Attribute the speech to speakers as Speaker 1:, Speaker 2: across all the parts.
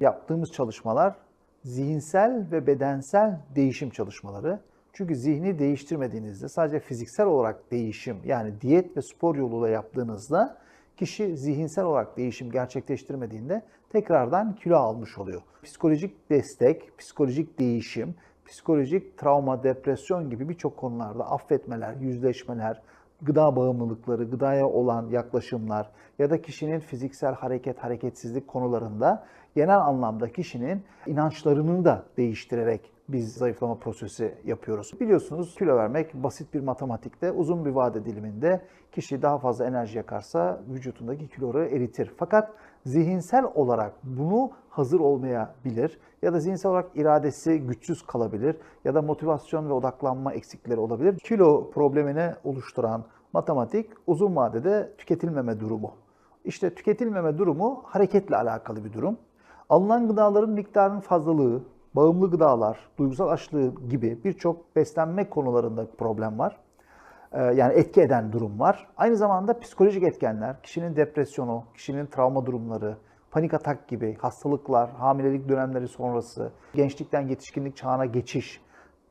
Speaker 1: Yaptığımız çalışmalar zihinsel ve bedensel değişim çalışmaları. Çünkü zihni değiştirmediğinizde sadece fiziksel olarak değişim yani diyet ve spor yoluyla yaptığınızda kişi zihinsel olarak değişim gerçekleştirmediğinde tekrardan kilo almış oluyor. Psikolojik destek, psikolojik değişim, psikolojik travma, depresyon gibi birçok konularda affetmeler, yüzleşmeler, gıda bağımlılıkları, gıdaya olan yaklaşımlar ya da kişinin fiziksel hareket, hareketsizlik konularında genel anlamda kişinin inançlarını da değiştirerek biz zayıflama prosesi yapıyoruz. Biliyorsunuz kilo vermek basit bir matematikte uzun bir vade diliminde kişi daha fazla enerji yakarsa vücutundaki kiloları eritir. Fakat zihinsel olarak bunu hazır olmayabilir ya da zihinsel olarak iradesi güçsüz kalabilir ya da motivasyon ve odaklanma eksikleri olabilir. Kilo problemini oluşturan matematik uzun vadede tüketilmeme durumu. İşte tüketilmeme durumu hareketle alakalı bir durum. Alınan gıdaların miktarının fazlalığı, bağımlı gıdalar, duygusal açlığı gibi birçok beslenme konularında problem var. Ee, yani etki eden durum var. Aynı zamanda psikolojik etkenler, kişinin depresyonu, kişinin travma durumları, panik atak gibi hastalıklar, hamilelik dönemleri sonrası, gençlikten yetişkinlik çağına geçiş,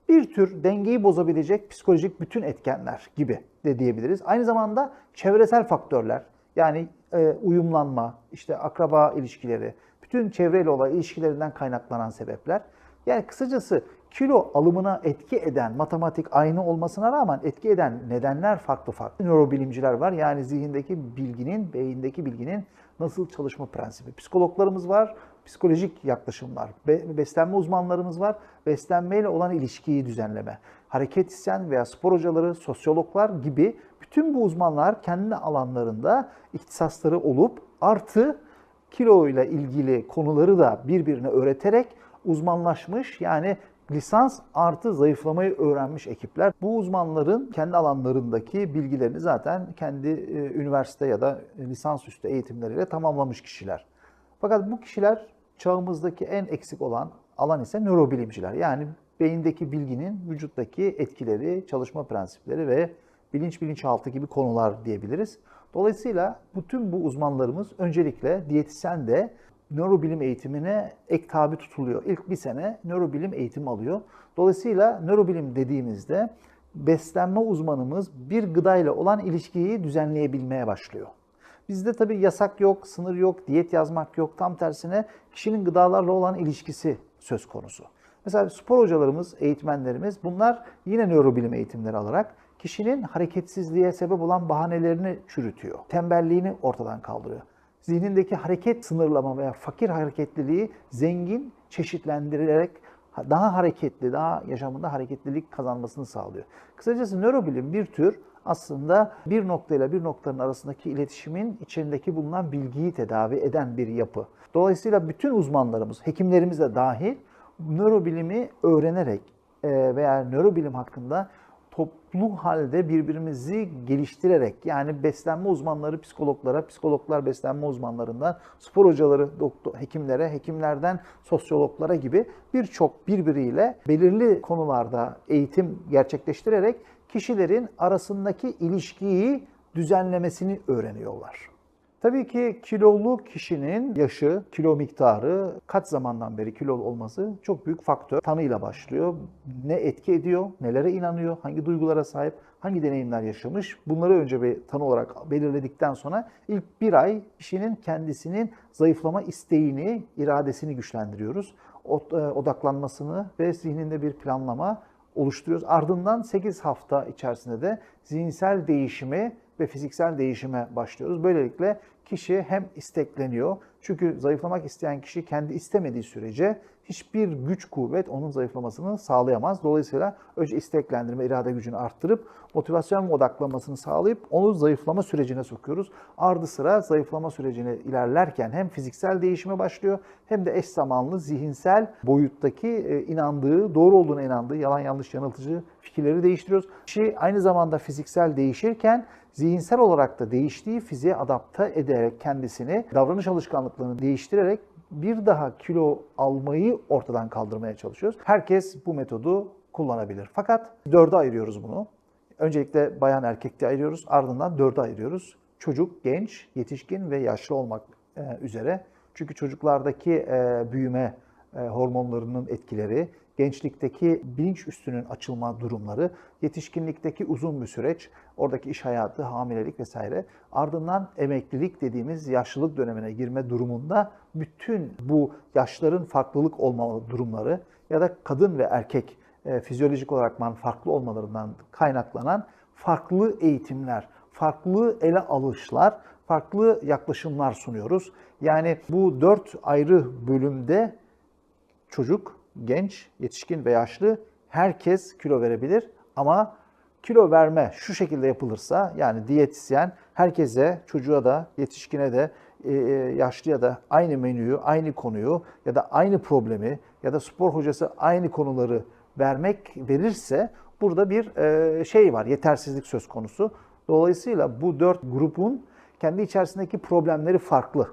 Speaker 1: bir tür dengeyi bozabilecek psikolojik bütün etkenler gibi de diyebiliriz. Aynı zamanda çevresel faktörler, yani e, uyumlanma, işte akraba ilişkileri, bütün çevreyle olan ilişkilerinden kaynaklanan sebepler. Yani kısacası kilo alımına etki eden matematik aynı olmasına rağmen etki eden nedenler farklı farklı. Nörobilimciler var. Yani zihindeki bilginin, beyindeki bilginin nasıl çalışma prensibi. Psikologlarımız var, psikolojik yaklaşımlar. beslenme uzmanlarımız var, beslenmeyle olan ilişkiyi düzenleme. Hareketsen veya spor hocaları, sosyologlar gibi bütün bu uzmanlar kendi alanlarında ihtisasları olup artı kilo ile ilgili konuları da birbirine öğreterek uzmanlaşmış yani lisans artı zayıflamayı öğrenmiş ekipler. Bu uzmanların kendi alanlarındaki bilgilerini zaten kendi e, üniversite ya da lisansüstü eğitimleriyle tamamlamış kişiler. Fakat bu kişiler çağımızdaki en eksik olan alan ise nörobilimciler. Yani beyindeki bilginin vücuttaki etkileri, çalışma prensipleri ve bilinç bilinçaltı gibi konular diyebiliriz. Dolayısıyla bütün bu uzmanlarımız öncelikle diyetisyen de nörobilim eğitimine ek tabi tutuluyor. İlk bir sene nörobilim eğitimi alıyor. Dolayısıyla nörobilim dediğimizde beslenme uzmanımız bir gıdayla olan ilişkiyi düzenleyebilmeye başlıyor. Bizde tabii yasak yok, sınır yok, diyet yazmak yok. Tam tersine kişinin gıdalarla olan ilişkisi söz konusu. Mesela spor hocalarımız, eğitmenlerimiz bunlar yine nörobilim eğitimleri alarak kişinin hareketsizliğe sebep olan bahanelerini çürütüyor. Tembelliğini ortadan kaldırıyor. Zihnindeki hareket sınırlama veya fakir hareketliliği zengin çeşitlendirerek daha hareketli, daha yaşamında hareketlilik kazanmasını sağlıyor. Kısacası nörobilim bir tür aslında bir noktayla bir noktanın arasındaki iletişimin içindeki bulunan bilgiyi tedavi eden bir yapı. Dolayısıyla bütün uzmanlarımız, hekimlerimiz de dahil nörobilimi öğrenerek veya nörobilim hakkında toplu halde birbirimizi geliştirerek yani beslenme uzmanları psikologlara, psikologlar beslenme uzmanlarından, spor hocaları doktor, hekimlere, hekimlerden sosyologlara gibi birçok birbiriyle belirli konularda eğitim gerçekleştirerek kişilerin arasındaki ilişkiyi düzenlemesini öğreniyorlar. Tabii ki kilolu kişinin yaşı, kilo miktarı, kaç zamandan beri kilolu olması çok büyük faktör. Tanıyla başlıyor. Ne etki ediyor, nelere inanıyor, hangi duygulara sahip, hangi deneyimler yaşamış. Bunları önce bir tanı olarak belirledikten sonra ilk bir ay kişinin kendisinin zayıflama isteğini, iradesini güçlendiriyoruz. E, odaklanmasını ve zihninde bir planlama oluşturuyoruz. Ardından 8 hafta içerisinde de zihinsel değişimi ve fiziksel değişime başlıyoruz. Böylelikle kişi hem istekleniyor. Çünkü zayıflamak isteyen kişi kendi istemediği sürece hiçbir güç kuvvet onun zayıflamasını sağlayamaz. Dolayısıyla önce isteklendirme, irade gücünü arttırıp motivasyon ve odaklanmasını sağlayıp onu zayıflama sürecine sokuyoruz. Ardı sıra zayıflama sürecine ilerlerken hem fiziksel değişime başlıyor hem de eş zamanlı zihinsel boyuttaki e, inandığı, doğru olduğuna inandığı yalan yanlış yanıltıcı fikirleri değiştiriyoruz. Kişi aynı zamanda fiziksel değişirken zihinsel olarak da değiştiği fiziğe adapte ederek kendisini, davranış alışkanlıklarını değiştirerek bir daha kilo almayı ortadan kaldırmaya çalışıyoruz. Herkes bu metodu kullanabilir. Fakat dörde ayırıyoruz bunu. Öncelikle bayan erkek ayırıyoruz. Ardından dörde ayırıyoruz. Çocuk, genç, yetişkin ve yaşlı olmak e, üzere Çünkü çocuklardaki e, büyüme e, hormonlarının etkileri, gençlikteki bilinç üstünün açılma durumları, yetişkinlikteki uzun bir süreç, oradaki iş hayatı, hamilelik vesaire. Ardından emeklilik dediğimiz yaşlılık dönemine girme durumunda bütün bu yaşların farklılık olma durumları ya da kadın ve erkek e, fizyolojik olarak farklı olmalarından kaynaklanan farklı eğitimler, farklı ele alışlar, farklı yaklaşımlar sunuyoruz. Yani bu dört ayrı bölümde çocuk, genç, yetişkin ve yaşlı herkes kilo verebilir ama kilo verme şu şekilde yapılırsa yani diyetisyen herkese, çocuğa da, yetişkine de, e, e, yaşlıya da aynı menüyü, aynı konuyu ya da aynı problemi ya da spor hocası aynı konuları vermek verirse burada bir e, şey var, yetersizlik söz konusu. Dolayısıyla bu dört grubun kendi içerisindeki problemleri farklı.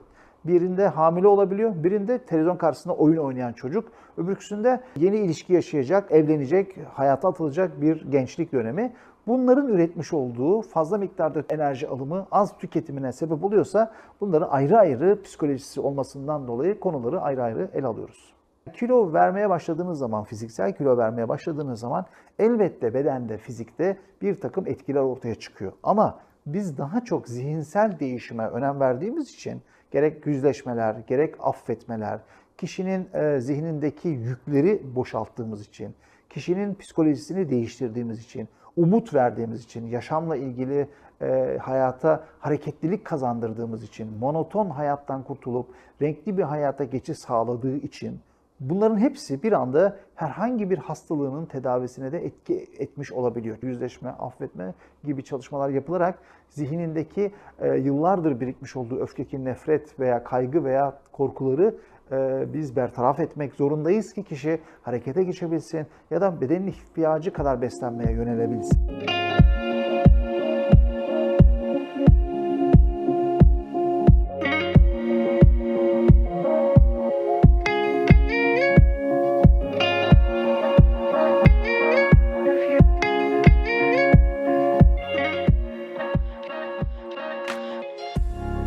Speaker 1: Birinde hamile olabiliyor, birinde televizyon karşısında oyun oynayan çocuk, öbürküsünde yeni ilişki yaşayacak, evlenecek, hayata atılacak bir gençlik dönemi. Bunların üretmiş olduğu fazla miktarda enerji alımı az tüketimine sebep oluyorsa bunların ayrı ayrı psikolojisi olmasından dolayı konuları ayrı ayrı ele alıyoruz. Kilo vermeye başladığınız zaman, fiziksel kilo vermeye başladığınız zaman elbette bedende, fizikte bir takım etkiler ortaya çıkıyor. Ama biz daha çok zihinsel değişime önem verdiğimiz için gerek yüzleşmeler, gerek affetmeler, kişinin e, zihnindeki yükleri boşalttığımız için, kişinin psikolojisini değiştirdiğimiz için, umut verdiğimiz için, yaşamla ilgili e, hayata hareketlilik kazandırdığımız için, monoton hayattan kurtulup renkli bir hayata geçiş sağladığı için Bunların hepsi bir anda herhangi bir hastalığının tedavisine de etki etmiş olabiliyor. Yüzleşme, affetme gibi çalışmalar yapılarak zihnindeki e, yıllardır birikmiş olduğu öfkeki nefret veya kaygı veya korkuları e, biz bertaraf etmek zorundayız ki kişi harekete geçebilsin ya da bedenin ihtiyacı kadar beslenmeye yönelebilsin.